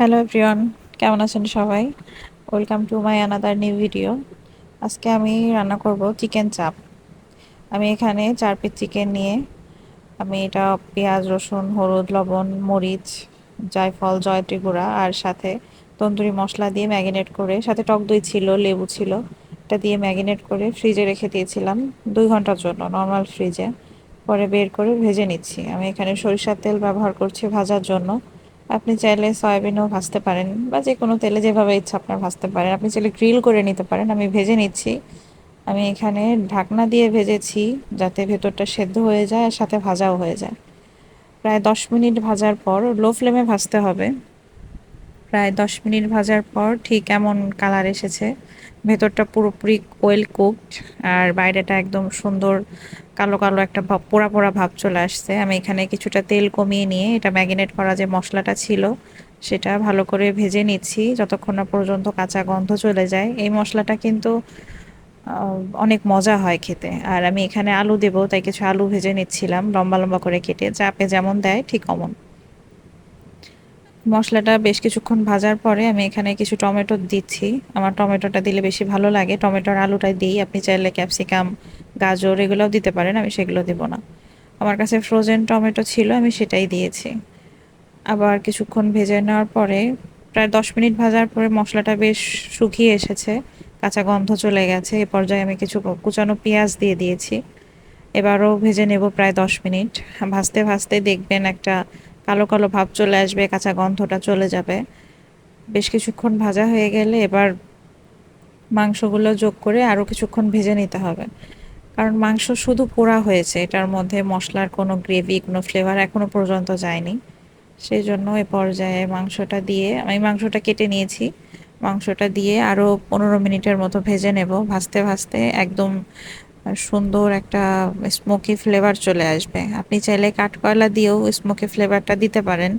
Hello everyone কেমন আছেন সবাই? Welcome to my another new video আজকে আমি রান্না করব চিকেন চাপ। আমি এখানে চার পিস চিকেন নিয়ে আমি এটা পেঁয়াজ, রসুন, হলুদ, লবণ, মরিচ, জায়ফল, জয়ত্রী গুঁড়া আর সাথে তন্দুরি মশলা দিয়ে ম্যাগিনেট করে, সাথে টক দই ছিল, লেবু ছিল, এটা দিয়ে ম্যাগিনেট করে ফ্রিজে রেখে দিয়েছিলাম দুই ঘণ্টার জন্য নর্মাল ফ্রিজে পরে বের করে ভেজে নিচ্ছি। আমি এখানে সরিষার তেল ব্যবহার করছি ভাজার জন্য। আপনি চাইলে সয়াবিনও ভাজতে পারেন বা যে কোনো তেলে যেভাবে ইচ্ছা আপনার ভাজতে পারেন। আপনি চাইলে গ্রিল করে নিতে পারেন, আমি ভেজে নিচ্ছি। আমি এখানে ঢাকনা দিয়ে ভেজেছি যাতে ভেতরটা সেদ্ধ হয়ে যায় আর সাথে ভাজাও হয়ে যায়। প্রায় দশ মিনিট ভাজার পর লো ফ্লেমে ভাজতে হবে। প্রায় দশ মিনিট ভাজার পর ঠিক এমন কালার এসেছে। ভেতরটা পুরোপুরি ওয়েল কুকড আর বাইরেটা একদম সুন্দর কালো কালো একটা ভাব পোড়া পোড়া ভাব চলে আসছে। আমি এখানে কিছুটা তেল কমিয়ে নিয়ে এটা ম্যাগিনেট করা যে মশলাটা ছিল, সেটা ভালো করে ভেজে নিচ্ছি যতক্ষণ না পর্যন্ত কাঁচা গন্ধ চলে যায়। এই মশলাটা কিন্তু অনেক মজা হয় খেতে। আর আমি এখানে আলু দেবো, তাই কিছু আলু ভেজে নিচ্ছিলাম লম্বা লম্বা করে কেটে। চাপে যেমন দেয়, ঠিক অমন। মশলাটা বেশ কিছুক্ষণ ভাজার পরে আমি এখানে কিছু টমেটো দিচ্ছি। আমার টমেটোটা দিলে বেশি ভালো লাগে। টমেটোর আলুটা দিই। আপনি চাইলে ক্যাপসিকাম, গাজর এগুলোও দিতে পারেন। আমি সেগুলো দেবো না। আমার কাছে ফ্রোজেন টমেটো ছিল, আমি সেটাই দিয়েছি। আবার কিছুক্ষণ ভেজে নেওয়ার পরে প্রায় দশ মিনিট ভাজার পরে মশলাটা বেশ শুকিয়ে এসেছে। কাঁচা গন্ধ চলে গেছে। এ পর্যায়ে আমি কিছু কুচানো পেঁয়াজ দিয়ে দিয়েছি। এবারও ভেজে নেব প্রায় দশ মিনিট। ভাজতে ভাজতে দেখবেন একটা কালো কালো ভাব চলে আসবে, কাঁচা গন্ধটা চলে যাবে। বেশ কিছুক্ষণ ভাজা হয়ে গেলে এবার মাংসগুলো যোগ করে আরও কিছুক্ষণ ভেজে নিতে হবে। কারণ মাংস শুধু পোড়া হয়েছে, এটার মধ্যে মশলার কোনো গ্রেভি, কোনো ফ্লেভার এখনও পর্যন্ত যায়নি। সেই জন্য এ পর্যায়ে মাংসটা দিয়ে, আমি মাংসটা কেটে নিয়েছি। মাংসটা দিয়ে আরও পনেরো মিনিটের মতো ভেজে নেব। ভাজতে ভাজতে একদম সুন্দর একটা স্মোকি ফ্লেভার চলে আসবে। আপনি চাইলে কাঠকয়লা দিয়েও স্মোকি ফ্লেভারটা দিতে পারেন,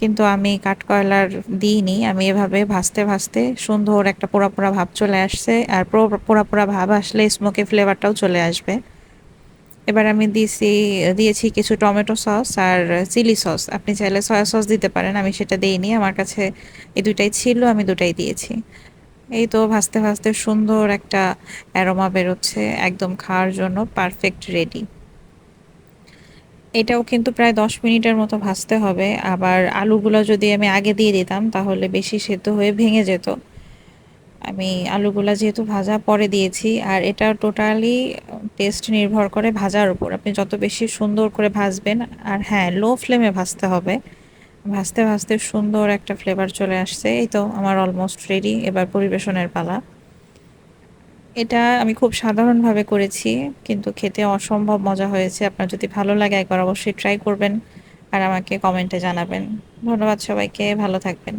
কিন্তু আমি কাঠকয়লার দিইনি। আমি এভাবে ভাজতে ভাজতে সুন্দর একটা পোড়া পোড়া ভাব চলে আসছে, আর পোড়া পোড়া ভাব আসলে স্মোকি ফ্লেভারটাও চলে আসবে। এবার আমি দিয়েছি দিয়েছি কিছু টমেটো সস আর চিলি সস আপনি চাইলে সয়া সস দিতে পারেন, আমি সেটা দিইনি, আমার কাছে এই দুটাই ছিল, আমি দুটাই দিয়েছি। এই তো ভাজতে ভাজতে সুন্দর একটা অ্যারোমা বেরোচ্ছে, একদম খাওয়ার জন্য পারফেক্ট রেডি এটাও কিন্তু প্রায় দশ মিনিটের মতো ভাজতে হবে, আবার আলুগুলো যদি আমি আগে দিয়ে দিতাম তাহলে বেশি সেদ্ধ হয়ে ভেঙে যেত। আমি আলুগুলো যেহেতু ভাজা পরে দিয়েছি, আর এটা টোটালি টেস্ট নির্ভর করে ভাজার উপর। আপনি যত বেশি সুন্দর করে ভাজবেন, আর হ্যাঁ লো ফ্লেমে ভাজতে হবে। ভাজতে ভাজতে সুন্দর একটা ফ্লেভার চলে আসছে। এই তো আমার অলমোস্ট রেডি এবার পরিবেশনের পালা। এটা আমি খুব সাধারণভাবে করেছি, কিন্তু খেতে অসম্ভব মজা হয়েছে। আপনার যদি ভালো লাগে একবার অবশ্যই ট্রাই করবেন, আর আমাকে কমেন্টে জানাবেন। ধন্যবাদ সবাইকে, ভালো থাকবেন।